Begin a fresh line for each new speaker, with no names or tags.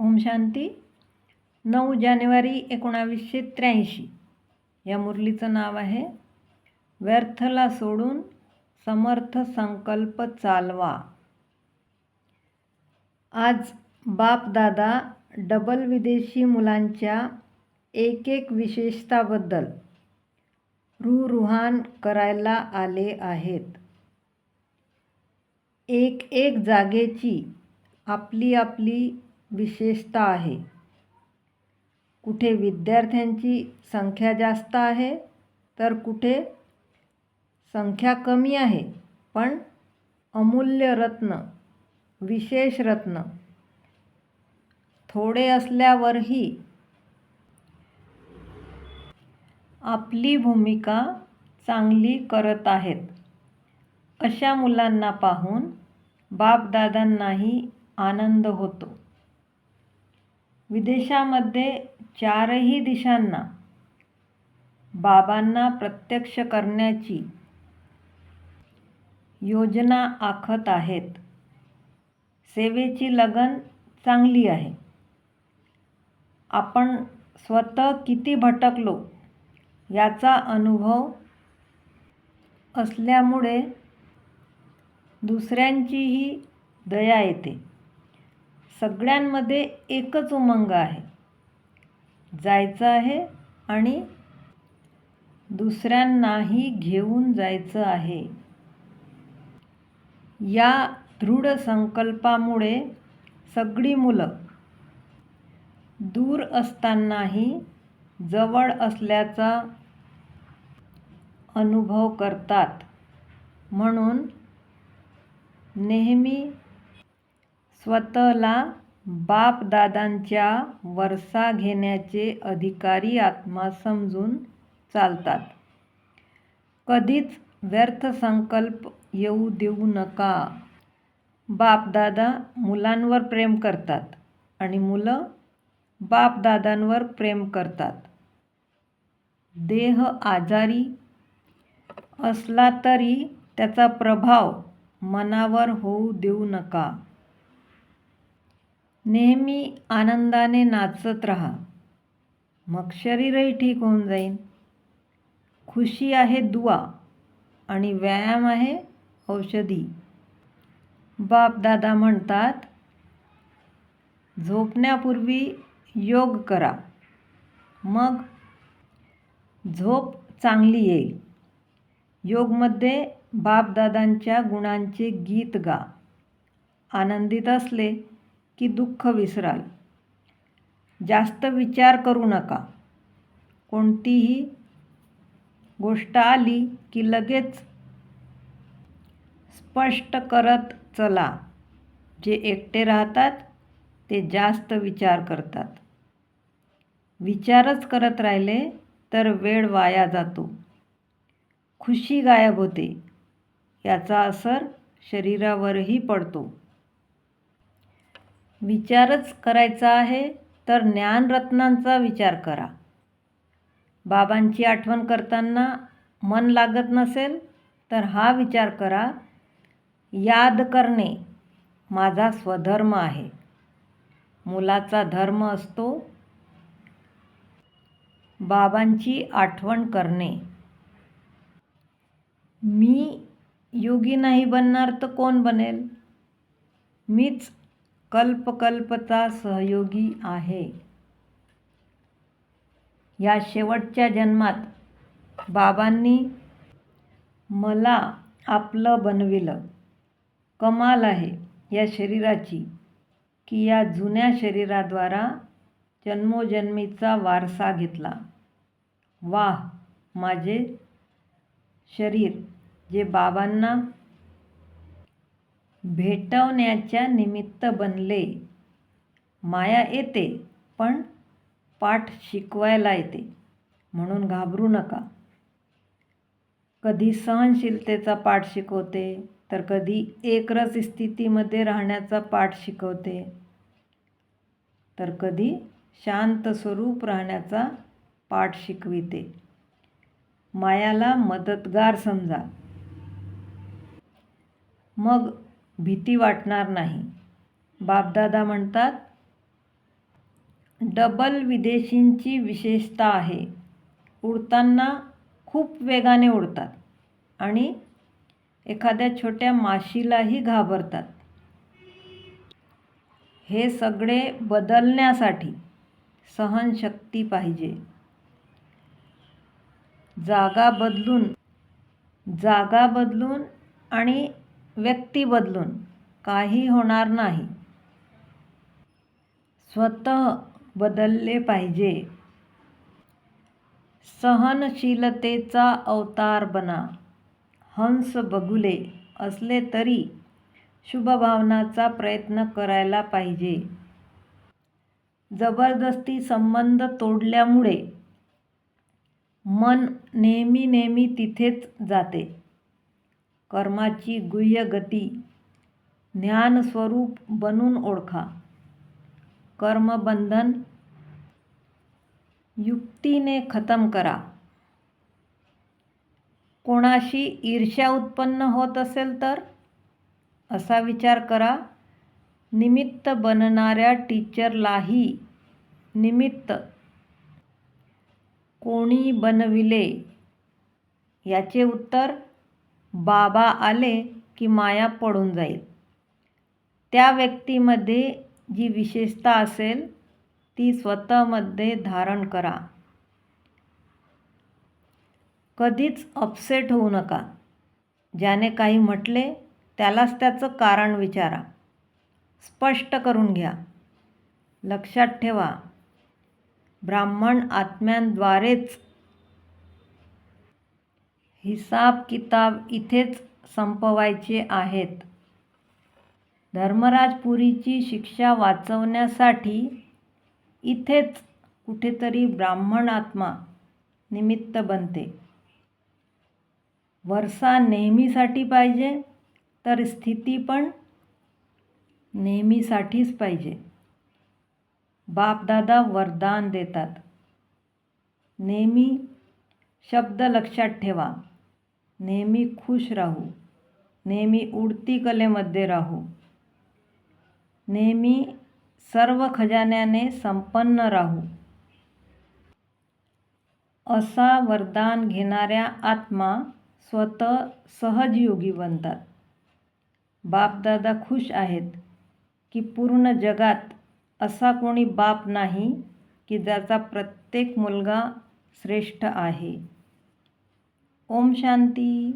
ओम शांती. नऊ जानेवारी एकोणावीसशे त्र्याऐंशी. या मुरलीचं नाव आहे व्यर्थला सोडून समर्थ संकल्प चालवा. आज बापदादा डबल विदेशी मुलांच्या एक एक विशेषताबद्दल रुरुहान करायला आले आहेत. एक एक जागेची आपली आपली विशेषता आहे. कुठे विद्यार्थ्यांची संख्या जास्त आहे तर कुठे संख्या कमी आहे. पण अमूल्य रत्न विशेष रत्न थोडे असल्यावरही आपली भूमिका चांगली करत आहेत. अशा मुलांना पाहून बापदादांनाही आनंद होतो. विदेशामध्ये चारही दिशांना बाबांना प्रत्यक्ष करण्याची योजना आखत आहेत. सेवेची लगन चांगली आहे. आपण स्वतः किती भटकलो याचा अनुभव असल्यामुळे दुसऱ्यांचीही दया येते. सगळ्यांमध्ये एकच उमंग आहे. जायचं आहे आणि दुसऱ्यांनाही घेऊन जायचं आहे. या दृढ संकल्पामुळे सगळी मुलं दूर असतानाही जवळ असल्याचा अनुभव करतात. म्हणून नेहमी स्वतःला बापदादांच्या वरसा घेण्याचे अधिकारी आत्मा समजून चालतात. कधीच व्यर्थ संकल्प येऊ देऊ नका. बापदादा मुलांवर प्रेम करतात आणि मुलं बापदादांवर प्रेम करतात. देह आजारी असला तरी त्याचा प्रभाव मनावर होऊ देऊ नका. नेहमी आनंदाने नाचत राहा. मग शरीरही ठीक होऊन जाईल खुशी आहे दुवा आणि व्यायाम आहे औषधी. बापदादा म्हणतात झोपण्यापूर्वी योग करा. मग झोप चांगली येईल. योगमध्ये बापदादांच्या गुणांचे गीत गा. आनंदित असले की दुःख विसराल. जास्त विचार करू नका. कोणतीही गोष्ट आली की लगेच स्पष्ट करत चला. जे एकटे राहतात ते जास्त विचार करतात. विचारच करत राहिले तर वेळ वाया जातो. खुशी गायब होते. याचा असर शरीरावरही पडतो. विचारच करायचा आहे तर ज्ञानरत्नांचा विचार करा. बाबांची आठवण करताना मन लागत नसेल तर हा विचार करा याद करणे माझा स्वधर्म आहे. मुलाचा धर्म असतो. बाबांची आठवण करणे. मी योगी नाही बनणार तर कोण बनेल? मीच कल्पकल्पचा सहयोगी आहे. या शेवटच्या जन्मात बाबांनी मला आपलं बनविलं. कमाल आहे या शरीराची की या जुन्या शरीराद्वारा जन्मोजन्मीचा वारसा घेतला. वाह माझे शरीर जे बाबांना भेटवण्याच्या निमित्त बनले. माया येते पण पाठ शिकवायला येते. म्हणून घाबरू नका. कधी सहनशीलतेचा पाठ शिकवते तर कधी एकरस स्थितीमध्ये राहण्याचा पाठ शिकवते. तर कधी शांत स्वरूप राहण्याचा पाठ शिकविते. मायाला मदतगार समजा. मग भीती वाटणार नाही. बापदादा म्हणतात डबल विदेशींची विशेषता आहे. उडताना खूप वेगाने उडतात आणि एखाद्या छोट्या माशीलाही घाबरतात. हे सगळे बदलण्यासाठी सहनशक्ती पाहिजे. जागा बदलून जागा बदलून आणि व्यक्ती बदलून काही होणार नाही. स्वतः बदलले पाहिजे. सहनशीलतेचा अवतार बना. हंस बगुले असले तरी शुभभावनाचा प्रयत्न करायला पाहिजे. जबरदस्ती संबंध तोडल्यामुळे मन नेहमी नेहमी तिथेच जाते. कर्माची गुह्य गती. ज्ञानस्वरूप बनून ओळखा. कर्मबंधन युक्तीने खतम करा. कोणाशी ईर्ष्या उत्पन्न होत असेल तर? असा विचार करा. निमित्त बनणाऱ्या टीचरलाही निमित्त. कोणी बनविले? याचे उत्तर बाबा आले की माया पडून जाईल. त्या व्यक्तीमध्ये जी विशेषता असेल ती स्वतःमध्ये धारण करा. कधीच अपसेट होऊ नका. ज्याने काही म्हटले त्यालाच त्याचं कारण विचारा. स्पष्ट करून घ्या. लक्षात ठेवा. ब्राह्मण आत्म्यांद्वारेच हिसाब किताब इथेच संपवायचे आहेत. धर्मराजपुरीची शिक्षा वाचवण्यासाठी इथेच कुठेतरी ब्राह्मण आत्मा निमित्त बनते. वर्षा नेहमीसाठी पाहिजे तर स्थिती पण नेहमीसाठीच पाहिजे. बापदादा वरदान देतात. नेहमी शब्द लक्षात ठेवा. नेहमी खुश राहू. नेहमी उडती कलेमध्ये राहू. नेहमी सर्व खजान्याने संपन्न राहू. असा वरदान घेणाऱ्या आत्मा स्वतः सहजयोगी बनतात. बापदादा खुश आहेत की पूर्ण जगात असा कोणी बाप नाही की ज्याचा प्रत्येक मुलगा श्रेष्ठ आहे. ओम शांती.